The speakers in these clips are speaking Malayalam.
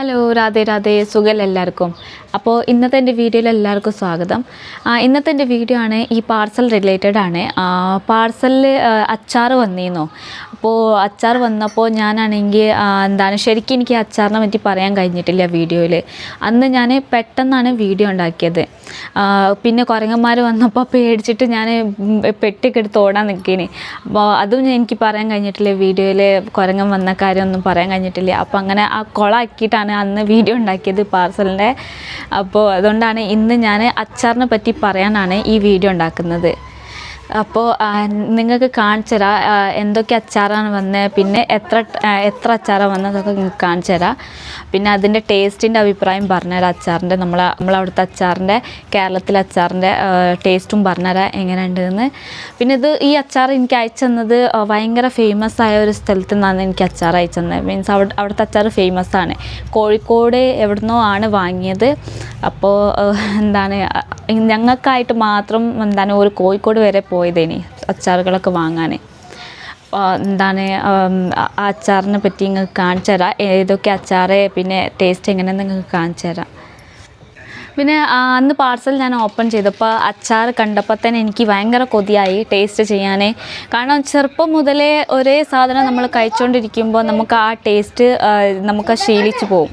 ഹലോ രാധേ രാധേ സുഖമല്ല എല്ലാവർക്കും. അപ്പോൾ ഇന്നത്തെ എന്റെ വീഡിയോയിൽ എല്ലാവർക്കും സ്വാഗതം. ഇന്നത്തെ എന്റെ വീഡിയോ ആണ് ഈ പാർസൽ റിലേറ്റഡ് ആണ്. പാർസലിൽ അച്ചാർ വന്നിരുന്നു അപ്പോൾ അച്ചാർ വന്നപ്പോൾ ഞാനാണെങ്കിൽ എന്താണ് ശരിക്കും എനിക്ക് അച്ചാറിനെ പറ്റി പറയാൻ കഴിഞ്ഞിട്ടില്ല വീഡിയോയിൽ അന്ന് ഞാൻ പെട്ടെന്നാണ് വീഡിയോ ഉണ്ടാക്കിയത്. പിന്നെ കുരങ്ങന്മാർ വന്നപ്പോൾ പേടിച്ചിട്ട് ഞാൻ പെട്ടിയൊക്കെ എടുത്ത് ഓടാൻ നിൽക്കേന് അപ്പോൾ അതും എനിക്ക് പറയാൻ കഴിഞ്ഞിട്ടില്ല വീഡിയോയിൽ കുരങ്ങൻ വന്ന കാര്യമൊന്നും പറയാൻ കഴിഞ്ഞിട്ടില്ല. അപ്പോൾ അങ്ങനെ ആ കുളമാക്കിയിട്ടാണ് അന്ന് വീഡിയോ ഉണ്ടാക്കിയത് പാർസലിന്റെ അപ്പോൾ അതുകൊണ്ടാണ് ഇന്ന് ഞാൻ അച്ചാറിനെ പറ്റി പറയാനാണ് ഈ വീഡിയോ ഉണ്ടാക്കുന്നത്. അപ്പോൾ നിങ്ങൾക്ക് കാണിച്ചു തരാം എന്തൊക്കെ അച്ചാറാണ് വന്നത് പിന്നെ എത്ര എത്ര അച്ചാറാണ് വന്നതൊക്കെ നിങ്ങൾക്ക് കാണിച്ചു തരാം പിന്നെ അതിന്റെ ടേസ്റ്റിന്റെ അഭിപ്രായം പറഞ്ഞുതരാം അച്ചാറിന്റെ നമ്മൾ നമ്മളവിടുത്തെ അച്ചാറിന്റെ കേരളത്തിലെ അച്ചാറിന്റെ ടേസ്റ്റും പറഞ്ഞുതരാം എങ്ങനെയുണ്ടെന്ന് പിന്നെ ഇത് ഈ അച്ചാർ എനിക്ക് അയച്ചു തന്നത് ഭയങ്കര ഫേമസ് ആയ ഒരു സ്ഥലത്ത് നിന്നാണ് എനിക്ക് അച്ചാർ അയച്ചു തന്നത്. മീൻസ് അവിടെ അവിടുത്തെ അച്ചാർ ഫേമസ് ആണ്. കോഴിക്കോട് എവിടുന്നോ ആണ് വാങ്ങിയത്. അപ്പോൾ എന്താണ് ഞങ്ങൾക്കായിട്ട് മാത്രം എന്താണ് ഒരു കോഴിക്കോട് വരെ പോയതേനി അച്ചാറുകളൊക്കെ വാങ്ങാൻ എന്താണ് ആ അച്ചാറിനെ പറ്റി നിങ്ങൾക്ക് കാണിച്ചു തരാം. ഏതൊക്കെ അച്ചാറ് പിന്നെ ടേസ്റ്റ് എങ്ങനെയെന്ന് നിങ്ങൾക്ക് കാണിച്ചു തരാം. പിന്നെ അന്ന് പാർസൽ ഞാൻ ഓപ്പൺ ചെയ്തപ്പോൾ അച്ചാർ കണ്ടപ്പോൾ തന്നെ എനിക്ക് ഭയങ്കര കൊതിയായി ടേസ്റ്റ് ചെയ്യാനേ. കാരണം ചെറുപ്പം മുതലേ ഒരേ സാധനം നമ്മൾ കഴിച്ചുകൊണ്ടിരിക്കുമ്പോൾ നമുക്ക് ആ ടേസ്റ്റ് നമുക്ക് ശീലിച്ചു പോകും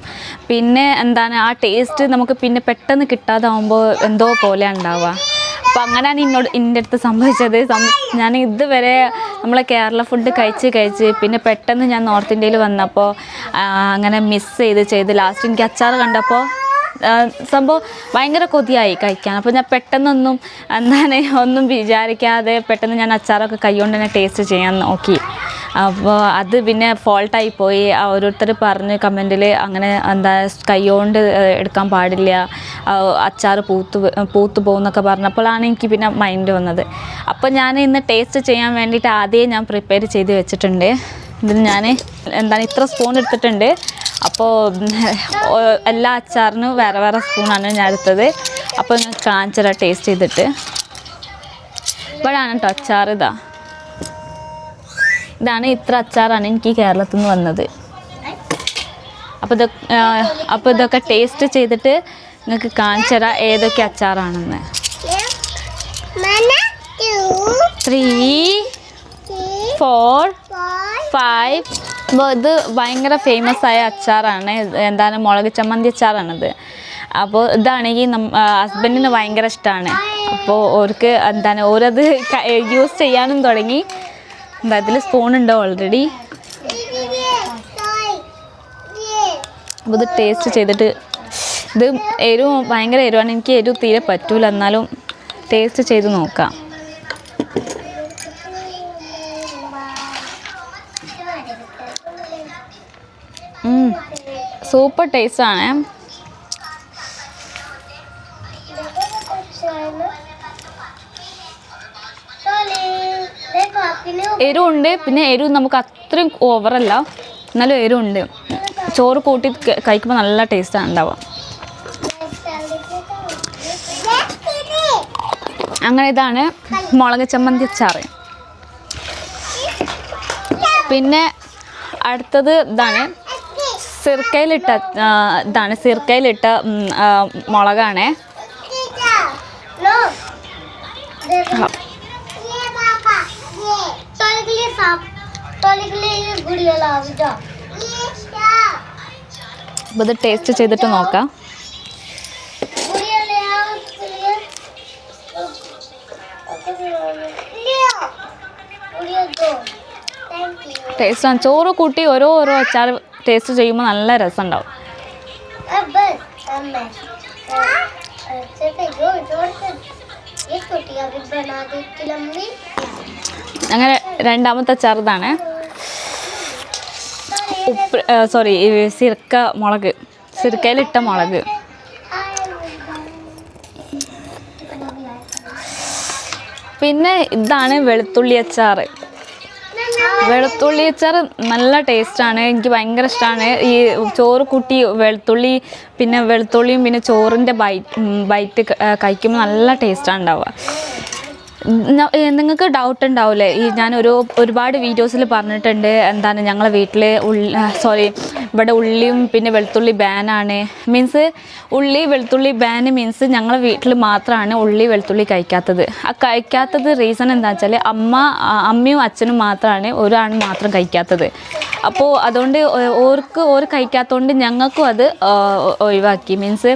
പിന്നെ എന്താണ് ആ ടേസ്റ്റ് നമുക്ക് പിന്നെ പെട്ടെന്ന് കിട്ടാതാവുമ്പോൾ എന്തോ പോലെ ഉണ്ടാവുക. അപ്പോൾ അങ്ങനെയാണ് എന്നോട് എന്റെ അടുത്ത് സംഭവിച്ചത്. ഞാൻ ഇതുവരെ നമ്മളെ കേരള ഫുഡ് കഴിച്ച് കഴിച്ച് പിന്നെ പെട്ടെന്ന് ഞാൻ നോർത്ത് ഇന്ത്യയിൽ വന്നപ്പോൾ അങ്ങനെ മിസ് ചെയ്ത് ചെയ്ത് ലാസ്റ്റ് എനിക്ക് അച്ചാർ കണ്ടപ്പോൾ സംഭവം ഭയങ്കര കൊതിയായി കഴിക്കാൻ. അപ്പോൾ ഞാൻ പെട്ടെന്നൊന്നും എന്താണ് ഒന്നും വിചാരിക്കാതെ പെട്ടെന്ന് ഞാൻ അച്ചാറൊക്കെ കൈകൊണ്ട് തന്നെ ടേസ്റ്റ് ചെയ്യാൻ നോക്കി. അപ്പോൾ അത് പിന്നെ ഫോൾട്ടായി പോയി. ഓരോരുത്തർ പറഞ്ഞ് കമന്റിൽ അങ്ങനെ എന്താ കൈകൊണ്ട് എടുക്കാൻ പാടില്ല. അച്ചാർ പൂത്ത് പൂത്ത് പോകുന്നൊക്കെ പറഞ്ഞപ്പോഴാണ് എനിക്ക് പിന്നെ മൈൻഡ് വന്നത്. അപ്പോൾ ഞാൻ ഇന്ന് ടേസ്റ്റ് ചെയ്യാൻ വേണ്ടിയിട്ട് ആദ്യം ഞാൻ പ്രിപ്പയർ ചെയ്ത് വെച്ചിട്ടുണ്ട്. ഇതിന് ഞാൻ എന്താണ് ഇത്ര സ്പൂൺ എടുത്തിട്ടുണ്ട്. അപ്പോൾ എല്ലാ അച്ചാറിനും വേറെ വേറെ സ്പൂണാണ് ഞാൻ എടുത്തത്. അപ്പോൾ ഞാൻ കാഞ്ചറ ടേസ്റ്റ് ചെയ്തിട്ട്. ഇവിടെയാണ് കേട്ടോ അച്ചാർ ഇതാ. ഇതാണ് ഇത്ര അച്ചാറാണ് എനിക്ക് കേരളത്തിൽ നിന്ന് വന്നത്. അപ്പോൾ ഇത് അപ്പോൾ ഇതൊക്കെ ടേസ്റ്റ് ചെയ്തിട്ട് നിങ്ങൾക്ക് തരാം ഏതൊക്കെ അച്ചാറാണെന്ന്. ത്രീ ഫോർ ഫൈവ് അപ്പോൾ ഇത് ഭയങ്കര ഫേമസ് ആയ അച്ചാറാണ്. എന്താണ് മുളക് ചമ്മന്തി അച്ചാറാണിത്. അപ്പോൾ ഇതാണെങ്കിൽ നം ഹസ്ബൻഡിന് ഭയങ്കര ഇഷ്ടമാണ് അപ്പോൾ ഓർക്ക് എന്താണ് ഓരത് യൂസ് ചെയ്യാനും തുടങ്ങി. എന്താ ഇതിൽ ഉണ്ട് ഓൾറെഡി അപ്പോൾ ഇത് ടേസ്റ്റ് ചെയ്തിട്ട് ഇത് എരിവ് ഭയങ്കര എരിവാണ്. എനിക്ക് എരിവ് തീരെ പറ്റൂല. എന്നാലും ടേസ്റ്റ് ചെയ്ത് നോക്കാം. സൂപ്പർ ആണ്. എരിവുണ്ട് പിന്നെ എരിവ് നമുക്ക് അത്രയും ഓവറല്ല എന്നാലും എരിവുണ്ട്. ചോറ് കൂട്ടി കഴിക്കുമ്പോൾ നല്ല ടേസ്റ്റാണ് ഉണ്ടാവുക. അങ്ങനെ ഇതാണ് മുളക് ചമ്മന്തി അച്ചാറ്. പിന്നെ അടുത്തത് ഇതാണ് സിർക്കയിലിട്ട ഇതാണ് സിർക്കയിലിട്ട മുളകാണേ. അപ്പോൾ ഇത് ടേസ്റ്റ് ചെയ്തിട്ട് നോക്കാം. ടേസ്റ്റാണ് ചോറ് കൂട്ടി ഓരോ ഓരോ അച്ചാർ ടേസ്റ്റ് ചെയ്യുമ്പോൾ നല്ല രസമുണ്ടാവും അങ്ങനെ രണ്ടാമത്തെ ചെറുതാണ്. ഉപ്പ് സോറി സിർക്ക മുളക് സിർക്കയിലിട്ട മുളക്. പിന്നെ ഇതാണ് വെളുത്തുള്ളി അച്ചാറ്. വെളുത്തുള്ളി അച്ചാർ നല്ല ടേസ്റ്റാണ്. എനിക്ക് ഭയങ്കര ഇഷ്ടമാണ് ഈ ചോറ് കൂട്ടി വെളുത്തുള്ളി പിന്നെ വെളുത്തുള്ളിയും പിന്നെ ചോറിന്റെ ബൈറ്റ് ബൈറ്റ് കഴിക്കുമ്പോൾ നല്ല ടേസ്റ്റാണ് ഉണ്ടാവുക. നിങ്ങൾക്ക് ഡൗട്ട് ഉണ്ടാവില്ലേ ഈ ഞാൻ ഒരു ഒരുപാട് വീഡിയോസിൽ പറഞ്ഞിട്ടുണ്ട് എന്താണ് ഞങ്ങളെ വീട്ടിൽ ഉള്ളി സോറി ഇവിടെ ഉള്ളിയും പിന്നെ വെളുത്തുള്ളി ബാനാണ് മീൻസ് ഉള്ളി വെളുത്തുള്ളി ബാൻ മീൻസ് ഞങ്ങളെ വീട്ടിൽ മാത്രമാണ് ഉള്ളി വെളുത്തുള്ളി കഴിക്കാത്തത്. ആ കഴിക്കാത്തത് റീസൺ എന്താ വെച്ചാൽ അമ്മ അമ്മയും അച്ഛനും മാത്രമാണ് ഒരാണ് മാത്രം കഴിക്കാത്തത്. അപ്പോൾ അതുകൊണ്ട് ഓർക്ക് ഓർ കഴിക്കാത്തതുകൊണ്ട് ഞങ്ങൾക്കും അത് ഒഴിവാക്കി. മീൻസ്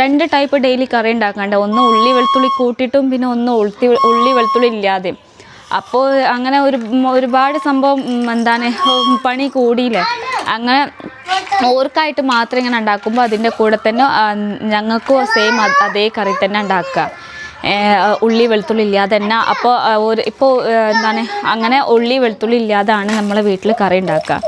രണ്ട് ടൈപ്പ് ഡെയിലി കറി ഉണ്ടാക്കാണ്ട്. ഒന്ന് ഉള്ളി വെളുത്തുള്ളി കൂട്ടിയിട്ടും പിന്നെ ഒന്ന് ഉളുത്തി ഉള്ളി വെളുത്തുള്ളി ഇല്ലാതെ. അപ്പോൾ അങ്ങനെ ഒരു ഒരുപാട് സംഭവം എന്താണ് പണി കൂടിയില്ലേ? അങ്ങനെ ഓർക്കായിട്ട് മാത്രം ഇങ്ങനെ ഉണ്ടാക്കുമ്പോൾ അതിന്റെ കൂടെ തന്നെ ഞങ്ങൾക്കും സെയിം അതേ കറി തന്നെ ഉണ്ടാക്കുക. ഉള്ളി വെളുത്തുള്ളി ഇല്ലാതെ തന്നെ. അപ്പോൾ ഒരു ഇപ്പോൾ എന്താണ് അങ്ങനെ ഉള്ളി വെളുത്തുള്ളി ഇല്ലാതാണ് നമ്മളെ വീട്ടിൽ കറി ഉണ്ടാക്കുക.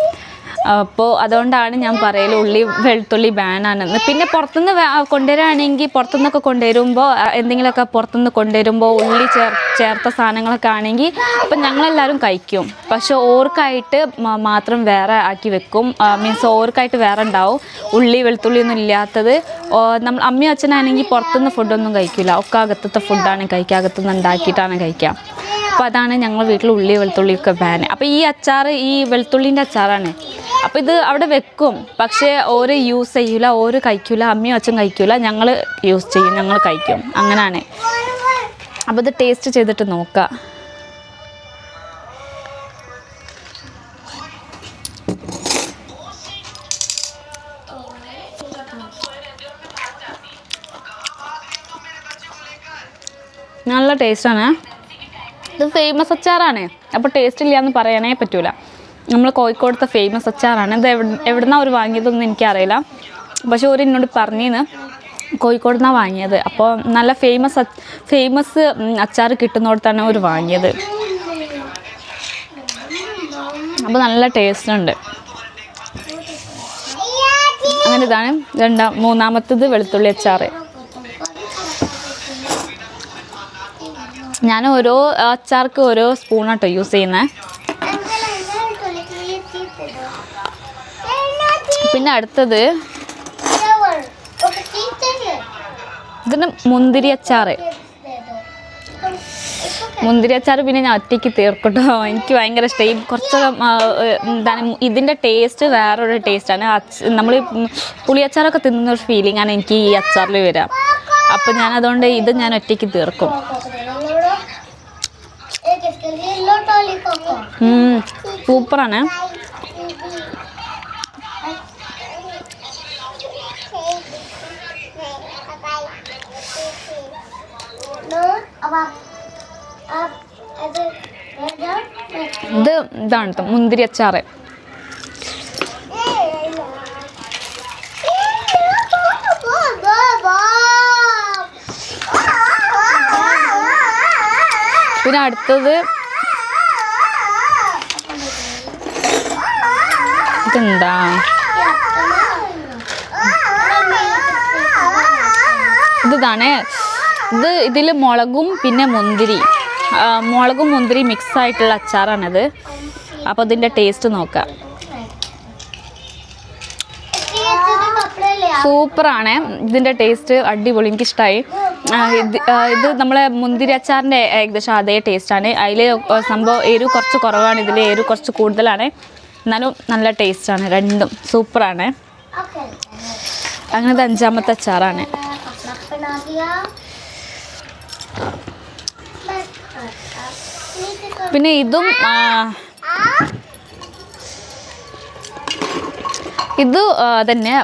അപ്പോൾ അതുകൊണ്ടാണ് ഞാൻ പറയൽ ഉള്ളി വെളുത്തുള്ളി ബാനാണെന്ന് പിന്നെ പുറത്തുനിന്ന് കൊണ്ടുവരികയാണെങ്കിൽ പുറത്തുനിന്നൊക്കെ കൊണ്ടുവരുമ്പോൾ എന്തെങ്കിലുമൊക്കെ പുറത്തുനിന്ന് കൊണ്ടുവരുമ്പോൾ ഉള്ളി ചേർ ചേർത്ത സാധനങ്ങളൊക്കെ ആണെങ്കിൽ അപ്പം ഞങ്ങളെല്ലാവരും കഴിക്കും. പക്ഷേ ഓർക്കായിട്ട് മാത്രം വേറെ ആക്കി വെക്കും. മീൻസ് ഓർക്കായിട്ട് വേറെ ഉണ്ടാവും. ഉള്ളി വെളുത്തുള്ളി ഒന്നും ഇല്ലാത്തത് നമ്മൾ അമ്മയും അച്ഛനാണെങ്കിൽ പുറത്തുനിന്ന് ഫുഡൊന്നും കഴിക്കില്ല ഒക്കെ അകത്തത്തെ ഫുഡാണ് കഴിക്കുക. അകത്തുനിന്ന് ഉണ്ടാക്കിയിട്ടാണ് കഴിക്കുക. അപ്പോൾ അതാണ് ഞങ്ങൾ വീട്ടിൽ ഉള്ളി വെളുത്തുള്ളിയൊക്കെ ബാൻ അപ്പോൾ ഈ അച്ചാർ ഈ വെളുത്തുള്ളിന്റെ അച്ചാറാണ് അപ്പോൾ ഇത് അവിടെ വെക്കും. പക്ഷേ ഓര് യൂസ് ചെയ്യില്ല ഓര് കഴിക്കില്ല അമ്മയും അച്ഛൻ കഴിക്കില്ല ഞങ്ങൾ യൂസ് ചെയ്യും ഞങ്ങൾ കഴിക്കും. അങ്ങനെയാണ് അപ്പോൾ ഇത് ടേസ്റ്റ് ചെയ്തിട്ട് നോക്കുക നല്ല ടേസ്റ്റാണ് ഇത് ഫേമസ് അച്ചാറാണ്. അപ്പോൾ ടേസ്റ്റ് ഇല്ല എന്ന് പറയാനേ പറ്റൂല. നമ്മൾ കോഴിക്കോടത്തെ ഫേമസ് അച്ചാറാണ്. ഇത് എവിടെ എവിടുന്നാണ് അവർ വാങ്ങിയതൊന്നും എനിക്കറിയില്ല. പക്ഷെ ഒരു എന്നോട് പറഞ്ഞിന്ന് കോഴിക്കോട് നിന്നാണ് വാങ്ങിയത്? അപ്പോൾ നല്ല ഫേമസ് ഫേമസ് അച്ചാർ കിട്ടുന്നിടത്താണ് അവർ വാങ്ങിയത്. അപ്പോൾ നല്ല ടേസ്റ്റ് ഉണ്ട് അങ്ങനെ ഇതാണ് രണ്ടാം മൂന്നാമത്തത് വെളുത്തുള്ളി അച്ചാർ ഞാൻ ഓരോ അച്ചാർക്ക് ഓരോ സ്പൂണാട്ടോ യൂസ് ചെയ്യുന്നത് പിന്നെ അടുത്തത് ഇതിന് മുന്തിരി അച്ചാറ്. മുന്തിരി അച്ചാർ പിന്നെ ഞാൻ ഒറ്റയ്ക്ക് തീർക്കട്ടോ. എനിക്ക് ഭയങ്കര ഇഷ്ടം. ഈ കുറച്ച് ആ, എന്താണ് ഇതിന്റെ ടേസ്റ്റ് വേറൊരു ടേസ്റ്റാണ് നമ്മൾ പുളിയച്ചാറൊക്കെ തിന്നുന്ന ഒരു ഫീലിംഗ് ആണ് എനിക്ക് ഈ അച്ചാറിൽ വരിക അപ്പം ഞാൻ അതുകൊണ്ട് ഇത് ഞാൻ ഒറ്റയ്ക്ക് തീർക്കും. സൂപ്പറാണ് ഇത് ഇതാണ് മുന്തിരി അച്ചാറ്. പിന്നെ അടുത്തത് ഇതെന്താ? ഇതാണ് ഇത് ഇതിൽ മുളകും പിന്നെ മുന്തിരി. മുളകും മുന്തിരി മിക്സ് ആയിട്ടുള്ള അച്ചാറാണിത്. അപ്പോൾ ഇതിന്റെ ടേസ്റ്റ് നോക്കാം. സൂപ്പറാണ്. ഇതിന്റെ ടേസ്റ്റ് അടിപൊളി. എനിക്കിഷ്ടമായി ഇത് ഇത് നമ്മളെ മുന്തിരി അച്ചാറിന്റെ ഏകദേശം അതേ ടേസ്റ്റാണ് അതിൽ സംഭവം എരിവ് കുറച്ച് കുറവാണ്. ഇതിൽ എരിവ് കുറച്ച് കൂടുതലാണ്. എന്നാലും നല്ല ടേസ്റ്റാണ് രണ്ടും സൂപ്പറാണ്. അങ്ങനത്തെ അഞ്ചാമത്തെ അച്ചാറാണ്. പിന്നെ ഇതും ഇത് തന്നെ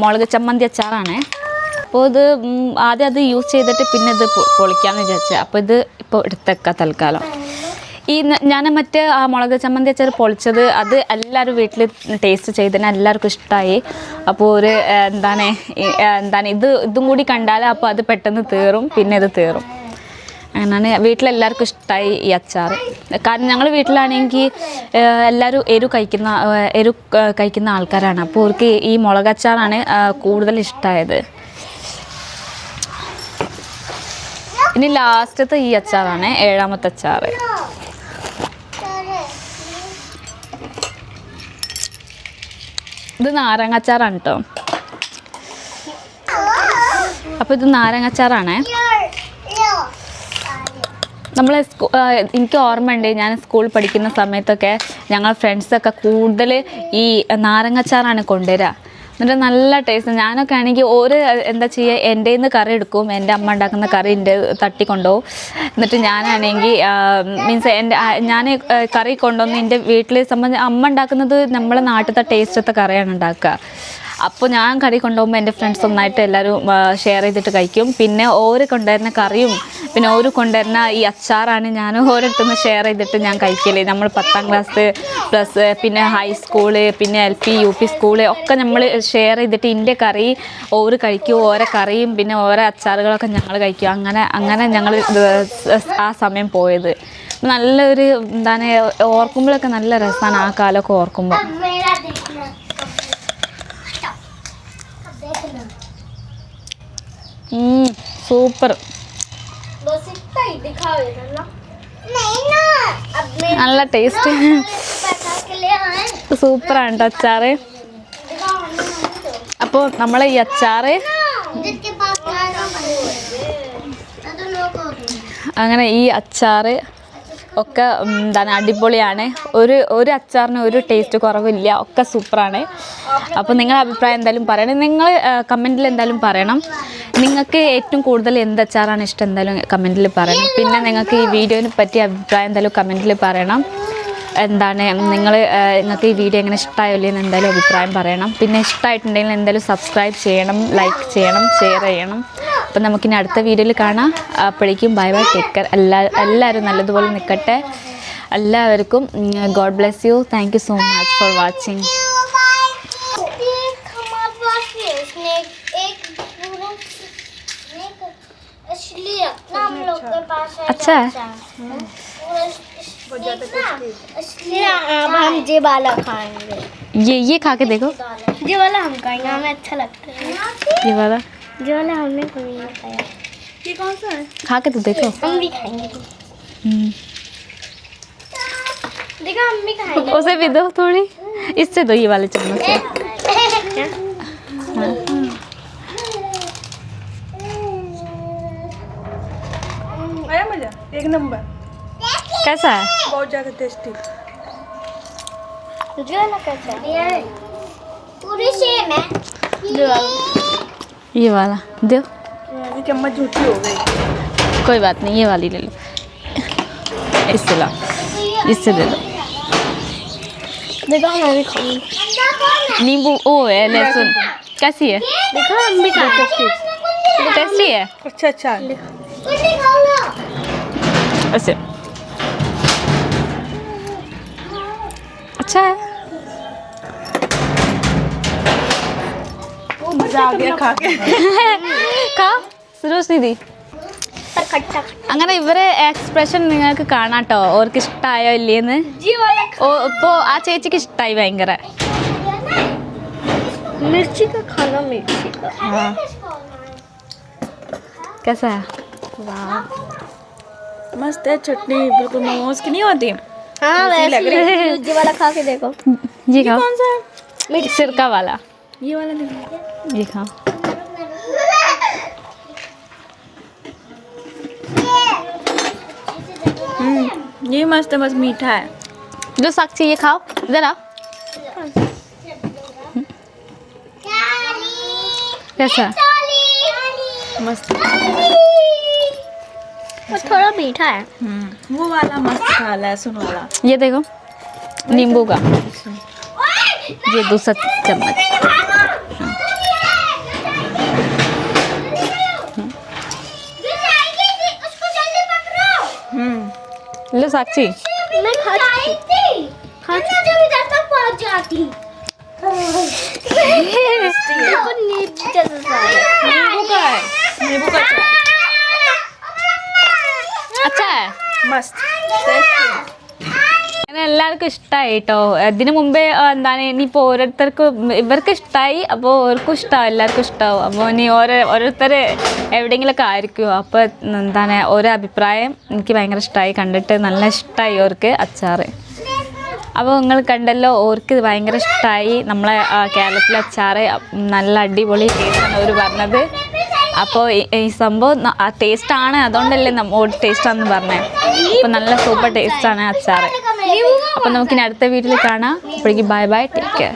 മുളക് ചമ്മന്തി അച്ചാറാണ്. അപ്പോൾ ഇത് ആദ്യം അത് യൂസ് ചെയ്തിട്ട് പിന്നെ ഇത് പൊളിക്കാമെന്ന് വിചാരിച്ചത്. അപ്പോൾ ഇത് ഇപ്പോൾ എടുത്തേക്കാം തൽക്കാലം. ഈ ഞാൻ മറ്റേ ആ മുളക് ചമ്മന്തി അച്ചാർ പൊളിച്ചത് അത് എല്ലാവരും വീട്ടിൽ ടേസ്റ്റ് ചെയ്തതിന് എല്ലാവർക്കും ഇഷ്ടമായി അപ്പോൾ ഒരു എന്താണ് എന്താണ് ഇത് ഇതും കൂടി കണ്ടാൽ അപ്പോൾ അത് പെട്ടെന്ന് തീറും പിന്നെ ഇത് തീറും. അങ്ങനെ വീട്ടിലെല്ലാവർക്കും ഇഷ്ടമായി ഈ അച്ചാർ കാരണം ഞങ്ങൾ വീട്ടിലാണെങ്കിൽ എല്ലാവരും എരു കഴിക്കുന്ന എരു കഴിക്കുന്ന ആൾക്കാരാണ്. അപ്പോൾ അവർക്ക് ഈ മുളക് അച്ചാറാണ് കൂടുതൽ ഇഷ്ടമായത് ഇനി ലാസ്റ്റത്തെ ഈ അച്ചാറാണ് ഏഴാമത്തെ അച്ചാർ ഇത് നാരങ്ങാച്ചാറാണ് കേട്ടോ അപ്പോൾ ഇത് നാരങ്ങാച്ചാറാണ് നമ്മൾ എനിക്ക് ഓർമ്മയുണ്ട് ഞാൻ സ്കൂളിൽ പഠിക്കുന്ന സമയത്തൊക്കെ ഞങ്ങൾ ഫ്രണ്ട്സൊക്കെ കൂടുതൽ ഈ നാരങ്ങച്ചാറാണ് കൊണ്ടുവരിക എന്നിട്ട് നല്ല ടേസ്റ്റ് ഞാനൊക്കെ ആണെങ്കിൽ ഒരു എന്താ ചെയ്യുക എന്റെ നിന്ന് കറി എടുക്കും എന്റെ അമ്മ ഉണ്ടാക്കുന്ന കറി എന്റെ തട്ടി കൊണ്ടുപോകും. എന്നിട്ട് ഞാനാണെങ്കിൽ മീൻസ് എന്റെ ഞാൻ കറി കൊണ്ടുവന്ന് എന്റെ വീട്ടിൽ സംബന്ധിച്ച് അമ്മ ഉണ്ടാക്കുന്നത് നമ്മളെ നാട്ടിലത്തെ ടേസ്റ്റത്തെ കറിയാണ് ഉണ്ടാക്കുക. അപ്പോൾ ഞാൻ കറി കൊണ്ടുപോകുമ്പോൾ എന്റെ ഫ്രണ്ട്സ് ഒന്നായിട്ട് എല്ലാവരും ഷെയർ ചെയ്തിട്ട് കഴിക്കും. പിന്നെ ഓര് കൊണ്ടുവരുന്ന കറിയും പിന്നെ ഓര് കൊണ്ടുവരുന്ന ഈ അച്ചാറാണ് ഞാൻ ഓരോരുത്തരും ഷെയർ ചെയ്തിട്ട് ഞാൻ കഴിക്കൽ. നമ്മൾ പത്താം ക്ലാസ് പ്ലസ് പിന്നെ ഹൈസ്കൂൾ പിന്നെ L P U P school ഒക്കെ നമ്മൾ ഷെയർ ചെയ്തിട്ട് എന്റെ കറി ഓര് കഴിക്കും ഓരോ കറിയും പിന്നെ ഓരോ അച്ചാറുകളൊക്കെ ഞങ്ങൾ കഴിക്കും. അങ്ങനെ അങ്ങനെ ഞങ്ങൾ ആ സമയം പോയത്. നല്ലൊരു എന്താണ് ഓർക്കുമ്പോഴൊക്കെ നല്ല രസമാണ് ആ കാലമൊക്കെ ഓർക്കുമ്പോൾ സൂപ്പർ നല്ല ടേസ്റ്റ് സൂപ്പറാണ് കേട്ടോ അച്ചാറ്. അപ്പോൾ നമ്മളെ ഈ അച്ചാറ് അങ്ങനെ ഈ അച്ചാറ് ഒക്കെ എന്താണ് അടിപൊളിയാണ്. ഒരു ഒരു അച്ചാറിന് ഒരു ടേസ്റ്റ് കുറവില്ല ഒക്കെ സൂപ്പറാണ്. അപ്പോൾ നിങ്ങളുടെ അഭിപ്രായം എന്തായാലും പറയണം. നിങ്ങൾ കമന്റിൽ എന്തായാലും പറയണം. നിങ്ങൾക്ക് ഏറ്റവും കൂടുതൽ എന്ത് അച്ചാറാണ് ഇഷ്ടം എന്തായാലും കമന്റിൽ പറയണം. പിന്നെ നിങ്ങൾക്ക് ഈ വീഡിയോനെ പറ്റിയ അഭിപ്രായം എന്തായാലും കമന്റിൽ പറയണം. എന്താണ് നിങ്ങൾ നിങ്ങൾക്ക് ഈ വീഡിയോ എങ്ങനെ ഇഷ്ടമായോ ഇല്ലയെന്ന് എന്തായാലും അഭിപ്രായം പറയണം. പിന്നെ ഇഷ്ടമായിട്ടുണ്ടെങ്കിൽ എന്തായാലും സബ്സ്ക്രൈബ് ചെയ്യണം ലൈക്ക് ചെയ്യണം ഷെയർ ചെയ്യണം. അപ്പം നമുക്കിനി അടുത്ത വീഡിയോയിൽ കാണാം അപ്പോഴേക്കും ബൈ ബൈ ടേക്ക് കെയർ എല്ലാ എല്ലാവരും നല്ലതുപോലെ നിൽക്കട്ടെ എല്ലാവർക്കും God bless you thank you so much for watching एक हमारे पास है स्नेक एक पूरा स्नेक असली रखना हम लोग के पास है अच्छा है। पूरा स्नेक ना असली अब हम ये वाला खाएंगे ये ये खा के देखो ये वाला हम खाएंगे हमें अच्छा लगता है ये वाला ये वाला हमने कभी नहीं खाया। ये कौन सा है? खा के तो देखो। हम भी खाएँगे। हम्म। देखो हम भी खाएँगे। उसे भी दो थोड़ी। इससे दो ये वाले चम्मच से। आया मज़ा? एक नंबर। कैसा है? बहुत ज़्यादा टेस्टी जो वाला कैसा है पूरी सेम है। जो ये वाला दो। चम्मच झूठी हो गई। कोई बात नहीं ये वाली ले लो। इससे ला इससे दे दो। देखो भी नींबू ओ है लहसुन कैसी है? देखो हम भी खाएँगे टेस्टी है? अच्छा अच्छा ऐसे। अच्छा है। मज़ा आ गया खा के കാ സുരോഷിനി ദി पर खट्टा അങ്ങനെ ഇവരെ എക്സ്പ്രഷൻ നിങ്ങൾക്ക് കാണാട്ടോ ഓർക്ക് ഇഷ്ടമായോ ഇല്ലേന്ന് जी वाला ഓ ഇപ്പോൾ ആ ചേച്ചിക്ക് ഇഷ്ടമായി ഭയങ്കര मिर्ची का खाना मिर्ची का हाँ कैसा है मस्त है चटनी बिल्कुल मोमोज की नहीं होती हाँ वैसे लग रही वैसे जी वाला खा के देखो ये खाओ कौन सा है सिरका वाला ये वाला देखो ये खाओ हम्म ये मस्त है बस मीठा है। जो साक्षी ये खाओ। जरा कैसा? मस्त। वो थोड़ा मीठा है। हम्म वो वाला मस्त था लहसुन वाला। ये देखो नींबू का। ये दूसरा चम्मच। लो साक्षी। मैं खाती थी खाती जब इधर तक पहुँच जाती देखो नीचे जैसा सा है। नींबू का है। नींबू का अच्छा है। मस्त। टेस्टी എല്ലാവർക്കും ഇഷ്ടമായി കേട്ടോ അതിന് മുമ്പേ എന്താണ് ഇനിയിപ്പോൾ ഓരോരുത്തർക്കും ഇവർക്ക് ഇഷ്ടമായി അപ്പോൾ ഓർക്കും ഇഷ്ടമാവും എല്ലാവർക്കും ഇഷ്ടമാവും അപ്പോൾ ഇനി ഓരോ ഓരോരുത്തർ എവിടെയെങ്കിലുമൊക്കെ ആയിരിക്കുമോ അപ്പോൾ എന്താണ് ഓരോ അഭിപ്രായം എനിക്ക് ഭയങ്കര ഇഷ്ടമായി കണ്ടിട്ട് നല്ല ഇഷ്ടമായി ഓർക്ക് അച്ചാറ്. അപ്പോൾ നിങ്ങൾ കണ്ടല്ലോ ഓർക്ക് ഭയങ്കര ഇഷ്ടമായി നമ്മളെ കേരളത്തിലെ അച്ചാറ് നല്ല അടിപൊളി ടേസ്റ്റാണ് അവർ പറഞ്ഞത്. അപ്പോൾ ഈ- സംഭവം സംഭവം ടേസ്റ്റ് ആണ്. അതുകൊണ്ടല്ലേ നമ്മൾ ടേസ്റ്റ് ആണെന്ന് പറഞ്ഞത് അപ്പോൾ നല്ല സൂപ്പർ ടേസ്റ്റ് ആണ് അച്ചാർ അപ്പോൾ നമുക്കിനി അടുത്ത വീട്ടിൽ കാണാം. അപ്പോഴേക്കും ബൈ ബൈ ടേക്ക് കെയർ